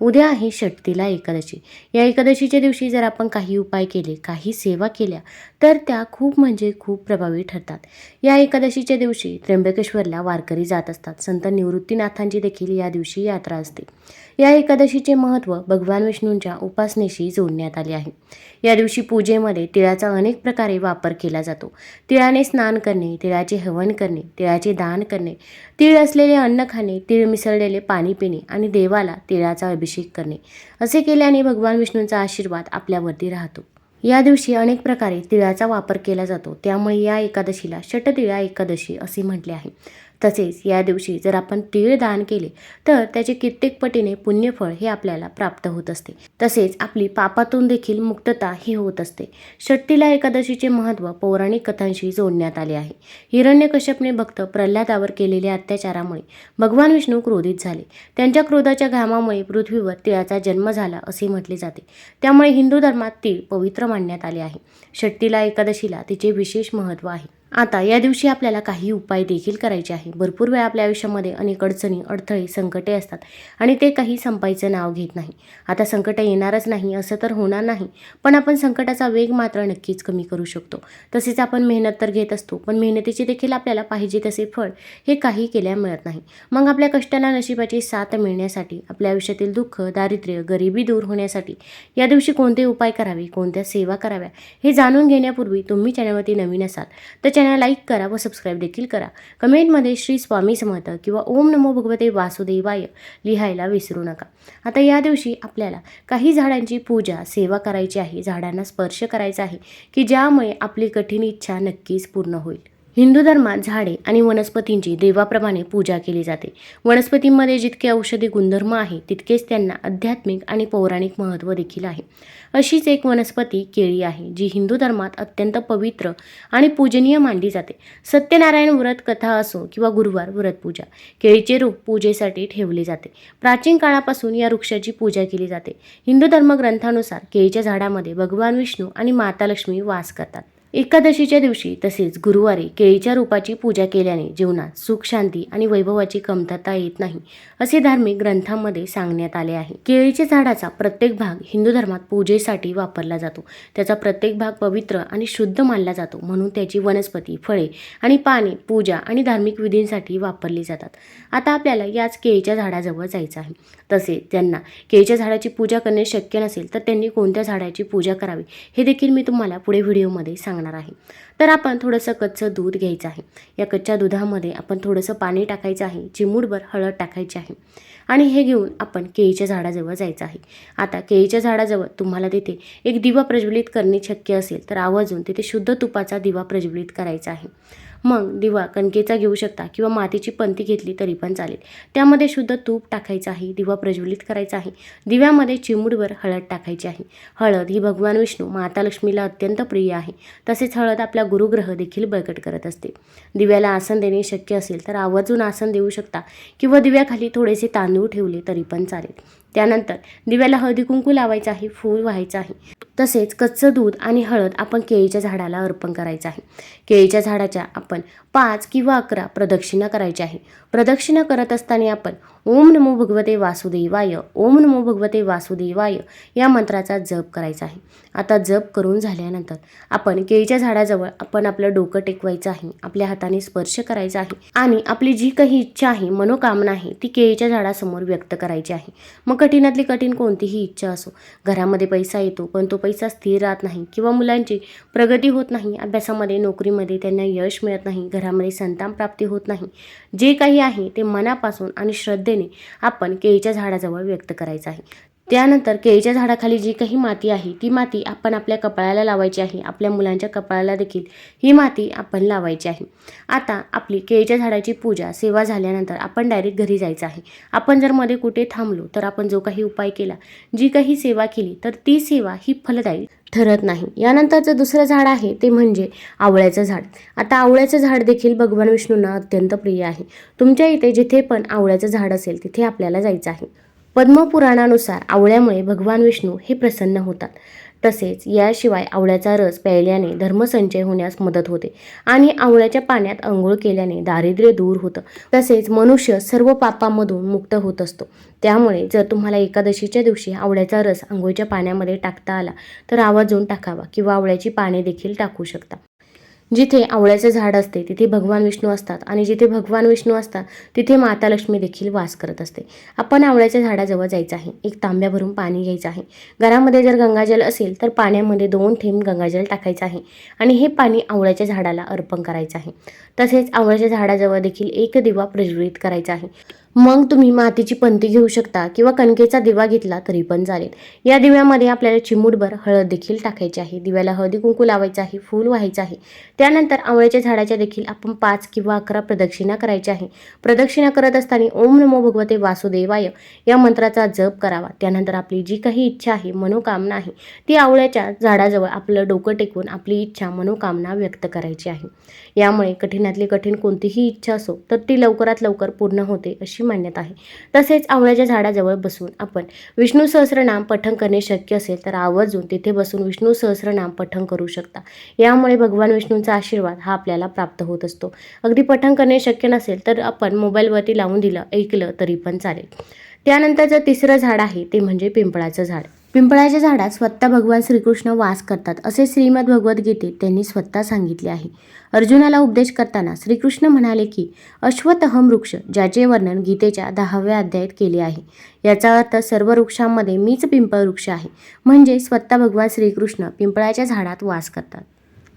उद्या आहे षटतीला एकादशी. या एकादशीच्या दिवशी जर आपण काही उपाय केले काही सेवा केल्या तर त्या खूप म्हणजे खूप प्रभावी ठरतात. या एकादशीच्या दिवशी त्र्यंबकेश्वरला वारकरी जात असतात. संत निवृत्तीनाथांची देखील या दिवशी यात्रा असते. या एकादशीचे महत्त्व भगवान विष्णूंच्या उपासनेशी जोडण्यात आले आहे. या दिवशी पूजेमध्ये तिळाचा अनेक प्रकारे वापर केला जातो. तिळाने स्नान करणे तिळाचे हवन करणे तिळाचे दान करणे. तिळ असलेले अन्न खाणे तिळ मिसळलेले पाणी पिणे आणि देवाला तिळाचा अभिषेक करणे. असे केल्याने भगवान विष्णूंचा आशीर्वाद आपल्यावरती राहतो. या दिवशी अनेक प्रकारे तिळाचा वापर केला जातो. त्यामुळे या एकादशीला षटतिळा एकादशी असे म्हटले आहे. तसेच या दिवशी जर आपण तीळ दान केले तर त्याचे कित्येक पटीने पुण्यफळ हे आपल्याला प्राप्त होत असते. तसेच आपली पापातून देखील मुक्तता ही होत असते. षट्टीला एकादशीचे महत्त्व पौराणिक कथांशी जोडण्यात आले आहे. हिरण्यकश्यपने भक्त प्रल्हादावर केलेल्या अत्याचारामुळे भगवान विष्णू क्रोधित झाले. त्यांच्या क्रोधाच्या घामामुळे पृथ्वीवर तिळाचा जन्म झाला असे म्हटले जाते. त्यामुळे हिंदू धर्मात तीळ पवित्र मानण्यात आले आहे. षट्टीला एकादशीला तिचे विशेष महत्त्व आहे. आता या दिवशी आपल्याला काही उपाय देखील करायचे आहे. भरपूर वेळा आपल्या आयुष्यामध्ये अनेक अडचणी अडथळे संकटे असतात आणि ते काही संपायचं नाव घेत नाही. आता संकट येणारच नाही असं तर होणार नाही पण आपण संकटाचा वेग मात्र नक्कीच कमी करू शकतो. तसेच आपण मेहनत तर घेत असतो पण मेहनतीचे देखील आपल्याला पाहिजे तसे फळ हे काही केल्या मिळत नाही. मग आपल्या कष्टाला नशिबाची साथ मिळण्यासाठी आपल्या आयुष्यातील दुःख दारिद्र्य गरिबी दूर होण्यासाठी या दिवशी कोणते उपाय करावे कोणत्या सेवा कराव्या हे जाणून घेण्यापूर्वी तुम्ही चॅनलवरती नवीन असाल तर चॅनल लाईक करा व सबस्क्राईब देखील करा. कमेंटमध्ये श्री स्वामी समर्थ किंवा ओम नमो भगवते वासुदेवाय लिहायला विसरू नका. आता या दिवशी आपल्याला काही झाडांची पूजा सेवा करायची आहे झाडांना स्पर्श करायचा आहे की ज्यामुळे आपली कठीण इच्छा नक्कीच पूर्ण होईल. हिंदू धर्मात झाडे आणि वनस्पतींची देवाप्रमाणे पूजा केली जाते. वनस्पतींमध्ये जितके औषधी गुणधर्म आहे तितकेच त्यांना आध्यात्मिक आणि पौराणिक महत्त्व देखील आहे. अशीच एक वनस्पती केळी आहे जी हिंदू धर्मात अत्यंत पवित्र आणि पूजनीय मानली जाते. सत्यनारायण व्रत कथा असो किंवा गुरुवार व्रत पूजा केळीचे रूप पूजेसाठी ठेवले जाते. प्राचीन काळापासून या वृक्षाची पूजा केली जाते. हिंदू धर्मग्रंथानुसार केळीच्या झाडामध्ये भगवान विष्णू आणि माता लक्ष्मी वास करतात. एकादशीच्या दिवशी तसेच गुरुवारी केळीच्या रूपाची पूजा केल्याने जीवनात सुख शांती आणि वैभवाची कमतरता येत नाही असे धार्मिक ग्रंथांमध्ये सांगण्यात आले आहे. केळीच्या झाडाचा प्रत्येक भाग हिंदू धर्मात पूजेसाठी वापरला जातो. त्याचा प्रत्येक भाग पवित्र आणि शुद्ध मानला जातो म्हणून त्याची वनस्पती फळे आणि पाने पूजा आणि धार्मिक विधींसाठी वापरली जातात. आता आपल्याला याच केळीच्या झाडाजवळ जायचं आहे. तसेच ज्यांना केळीच्या झाडाची पूजा करणे शक्य नसेल तर त्यांनी कोणत्या झाडाची पूजा करावी हे देखील मी तुम्हाला पुढे व्हिडिओमध्ये सांगणार आहे. तर आपण थोडंसं कच्चं दूध घ्यायचं आहे. या कच्च्या दुधामध्ये आपण थोडंसं पाणी टाकायचं आहे. चिमूटभर हळद टाकायची आहे. आणि हे घेऊन आपण केळीच्या झाडाजवळ जायचं आहे. आता केळीच्या झाडाजवळ तुम्हाला तिथे एक दिवा प्रज्वलित करणे शक्य असेल तर आवर्जून तिथे शुद्ध तुपाचा दिवा प्रज्वलित करायचा आहे. मग दिवा कणकेचा घेऊ शकता किंवा मातीची पंती घेतली तरी पण चालेल. त्यामध्ये शुद्ध तूप टाकायचं आहे दिवा प्रज्वलित करायचा आहे. दिव्यामध्ये चिमूडवर हळद टाकायची आहे. हळद ही भगवान विष्णू माता लक्ष्मीला अत्यंत प्रिय आहे. तसेच हळद आपला गुरुग्रह देखील बळकट करत असते. दिव्याला आसन देणे शक्य असेल तर आवर्जून आसन देऊ शकता किंवा दिव्याखाली थोडेसे तांदूळ ठेवले तरी पण चालेल. त्यानंतर दिव्याला हळदी कुंकू लावायचं आहे फूल व्हायचं आहे. तसेच कच्चं दूध आणि हळद आपण केळीच्या झाडाला अर्पण करायचं आहे. केळीच्या झाडाच्या आपण पाच किंवा अकरा प्रदक्षिणा करायच्या आहे. प्रदक्षिणा करत असताना आपण ओम नमो भगवते वासुदेवाय ओम नमो भगवते वासुदेवाय या मंत्राचा जप करायचा आहे. आता जप करून झाल्यानंतर आपण केळीच्या झाडाजवळ आपण आपलं डोकं टेकवायचं आहे आपल्या हाताने स्पर्श करायचा आहे आणि आपली जी काही इच्छा आहे मनोकामना आहे ती केळीच्या झाडासमोर व्यक्त करायची आहे. मग कठीणातली कठीण कोणतीही इच्छा असो घरामध्ये पैसा येतो पण तो पैसा स्थिर राहत नाही किंवा मुलांची प्रगती होत नाही अभ्यासामध्ये नोकरीमध्ये त्यांना यश मिळत नाही घरामध्ये संतान प्राप्ती होत नाही. जे काही आहे ते मनापासून आणि श्रद्धेने आपण केळीच्या झाडाजवळ व्यक्त करायचं आहे. त्यानंतर केळीच्या झाडाखाली जी काही माती आहे ती माती आपण आपल्या कपाळाला लावायची आहे. आपल्या मुलांच्या कपाळाला देखील ही माती आपण लावायची आहे. आता आपली केळीच्या झाडाची पूजा सेवा झाल्यानंतर आपण डायरेक्ट घरी जायचं आहे. आपण जर मध्ये कुठे थांबलो तर आपण जो काही उपाय केला जी काही सेवा केली तर ती सेवा ही फलदायी ठरत नाही. यानंतरचं दुसरं झाड आहे ते म्हणजे आवळ्याचं झाड. आता आवळ्याचं झाड देखील भगवान विष्णूंना अत्यंत प्रिय आहे. तुमच्या इथे जिथे पण आवळ्याचं झाड असेल तिथे आपल्याला जायचं आहे. पद्मपुराणानुसार आवळ्यामुळे भगवान विष्णू हे प्रसन्न होतात. तसेच याशिवाय आवळ्याचा रस प्यायल्याने धर्मसंचय होण्यास मदत होते आणि आवळ्याच्या पाण्यात आंघोळ केल्याने दारिद्र्य दूर होतं. तसेच मनुष्य सर्व पापांमधून मुक्त होत असतो. त्यामुळे जर तुम्हाला एकादशीच्या दिवशी आवळ्याचा रस आंघोळीच्या पाण्यामध्ये टाकता आला तर आवाजून टाकावा किंवा आवळ्याची पाने देखील टाकू शकता. जिथे आवळ्याचे झाड असते तिथे भगवान विष्णू असतात आणि जिथे भगवान विष्णू असतात तिथे माता लक्ष्मी देखील वास करत असते. आपण आवळ्याच्या झाडाजवळ जायचं आहे. एक तांब्या भरून पाणी घ्यायचं आहे. घरामध्ये जर गंगाजल असेल तर पाण्यामध्ये दोन थेंब गंगाजल टाकायचं आहे आणि हे पाणी आवळ्याच्या झाडाला अर्पण करायचं आहे. तसेच आवळ्याच्या झाडाजवळ देखील एक दिवा प्रज्वलित करायचा आहे. मग तुम्ही मातीची पंती घेऊ शकता किंवा कणकेचा दिवा घेतला तरी पण चालेल. या दिव्यामध्ये आपल्याला चिमूटभर हळद देखील टाकायची आहे. दिव्याला हळदी कुंकू लावायचं आहे फूल व्हायचं आहे. त्यानंतर आवळ्याच्या झाडाच्या देखील आपण पाच किंवा अकरा प्रदक्षिणा करायची आहे. प्रदक्षिणा करत असताना ओम नमो भगवते वासुदेवाय या मंत्राचा जप करावा. त्यानंतर आपली जी काही इच्छा आहे मनोकामना आहे ती आवळ्याच्या झाडाजवळ आपलं डोकं टेकून आपली इच्छा मनोकामना व्यक्त करायची आहे. यामुळे कठीणातली कठीण कोणतीही इच्छा असो तर ती लवकरात लवकर पूर्ण होते अशी मान्यता आहे. तसेच आवळ्याच्या झाडाजवळ बसून आपण विष्णू सहस्रनाम पठण करणे शक्य असेल तर आवर्जून तिथे बसून विष्णू सहस्रनाम पठण करू शकता. यामुळे भगवान विष्णूंचा आशीर्वाद हा आपल्याला प्राप्त होत असतो. अगदी पठण करणे शक्य नसेल तर आपण मोबाईलवरती लावून दिलं ऐकलं तरी पण चालेल. त्यानंतरचं तिसरं झाड आहे ते म्हणजे पिंपळाचं झाड. पिंपळाच्या झाडात स्वतः भगवान श्रीकृष्ण वास करतात असे श्रीमद भगवद्गीतेत त्यांनी स्वतः सांगितले आहे. अर्जुनाला उपदेश करताना श्रीकृष्ण म्हणाले की अश्वतहम वृक्ष ज्याचे वर्णन गीतेच्या दहाव्या अध्यायात केले आहे याचा अर्थ सर्व वृक्षांमध्ये मीच पिंपळ वृक्ष आहे म्हणजे स्वतः भगवान श्रीकृष्ण पिंपळाच्या झाडात वास करतात.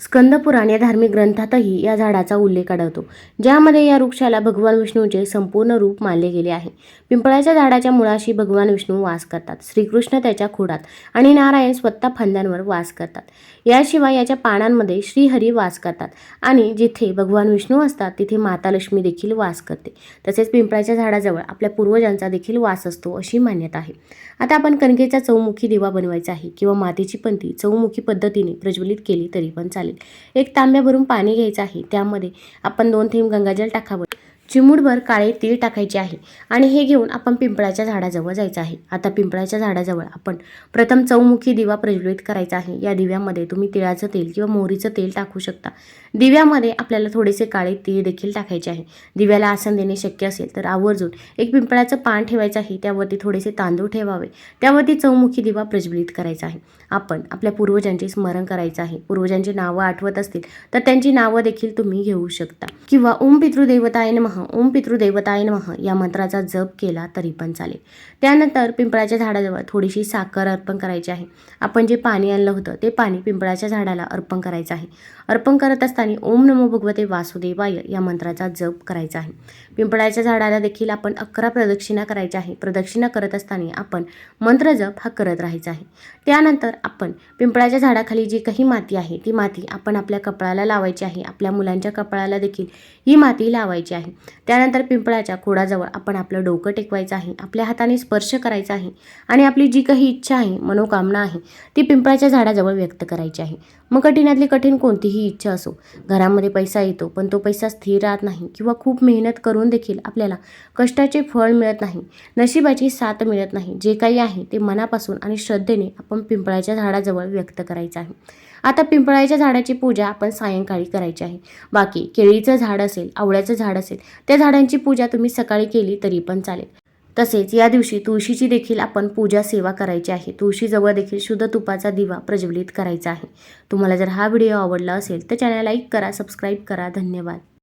स्कंदपुराण या धार्मिक ग्रंथातही या झाडाचा उल्लेख आढळतो ज्यामध्ये या वृक्षाला भगवान विष्णूचे संपूर्ण रूप मानले गेले आहे. पिंपळाच्या झाडाच्या मुळाशी भगवान विष्णू वास करतात श्रीकृष्ण त्याच्या खोडात आणि नारायण स्वतः फांद्यांवर वास करतात. याशिवाय याच्या पानांमध्ये श्रीहरी वास करतात आणि जिथे भगवान विष्णू असतात तिथे माता लक्ष्मी देखील वास करते. तसेच पिंपळाच्या झाडाजवळ आपल्या पूर्वजांचा देखील वास असतो अशी मान्यता आहे. आता आपण कणकेचा चौमुखी दिवा बनवायचा आहे किंवा मातीची पंथी चौमुखी पद्धतीने प्रज्वलित केली तरी पण चालेल. एक तांब्या भरून पाणी घ्यायचं आहे. त्यामध्ये आपण दोन थेंब गंगाजल टाकावं. चिमूटभर काळे तीळ टाकायचे आहे आणि हे घेऊन आपण पिंपळाच्या झाडाजवळ जायचं आहे. आता पिंपळाच्या झाडाजवळ आपण प्रथम चौमुखी दिवा प्रज्वलित करायचा आहे. या दिव्यामध्ये तुम्ही तिळाचं तेल किंवा मोहरीचं तेल टाकू शकता. दिव्यामध्ये आपल्याला थोडेसे काळे तीळ देखील टाकायचे आहे. दिव्याला आसन देणे शक्य असेल तर आवर्जून एक पिंपळाचं पान ठेवायचं आहे. त्यावरती थोडेसे तांदूळ ठेवावे. त्यावरती चौमुखी दिवा प्रज्वलित करायचा आहे. आपण आपल्या पूर्वजांचे स्मरण करायचं आहे. पूर्वजांची नावं आठवत असतील तर त्यांची नावं देखील तुम्ही घेऊ शकता. किंवा ओम पितृदेवताय नमः ओम पितृदेवताय नमः. या मंत्राचा जप केला तरी पण चालेल. त्यानंतर पिंपळाच्या झाडाजवळ थोडीशी साखर अर्पण करायची आहे. आपण जे पाणी आणलं होतं ते पाणी पिंपळाच्या झाडाला अर्पण करायचं आहे. अर्पण करत असताना ओम नमो भगवते वासुदेवाय या मंत्राचा जप करायचा आहे. पिंपळाच्या झाडाला देखील आपण अकरा प्रदक्षिणा करायच्या आहे. प्रदक्षिणा करत असताना आपण मंत्र जप हा करत राहायचा आहे. त्यानंतर आपण पिंपळाच्या झाडाखाली जी काही माती आहे ती माती आपण आपल्या कपळाला लावायची आहे. आपल्या मुलांच्या कपाळाला देखील ही माती लावायची आहे. त्यानंतर पिंपळाच्या खोडाजवळ आपण आपलं डोकं टेकवायचं आहे आपल्या हाताने स्पर्श करायचा आहे आणि आपली जी काही इच्छा आहे मनोकामना आहे ती पिंपळाच्या झाडाजवळ व्यक्त करायची आहे. मग कठीणातली कठीण कोणतीही इच्छा असो घरामध्ये पैसा येतो पण तो पैसा स्थिर राहत नाही किंवा खूप मेहनत करून देखील आपल्याला कष्टाचे फळ मिळत नाही नशिबाची साथ मिळत नाही जे काही आहे ते मनापासून आणि श्रद्धेने आपण पिंपळाच्या झाडाजवळ व्यक्त करायचं आहे. आता पिंपळाच्या झाडाची पूजा आपण सायंकाळी करायची आहे. बाकी केळीचं झाड असेल आवळ्याचं झाड असेल त्या झाडांची पूजा तुम्ही सकाळी केली तरी पण चालेल. तसेच या दिवशी तुळशीची देखील आपण पूजा सेवा करायची आहे. तुळशीजवळ देखील शुद्ध तुपाचा दिवा प्रज्वलित करायचा आहे. तुम्हाला जर हा व्हिडिओ आवडला असेल तर चॅनल लाईक करा सबस्क्राईब करा. धन्यवाद.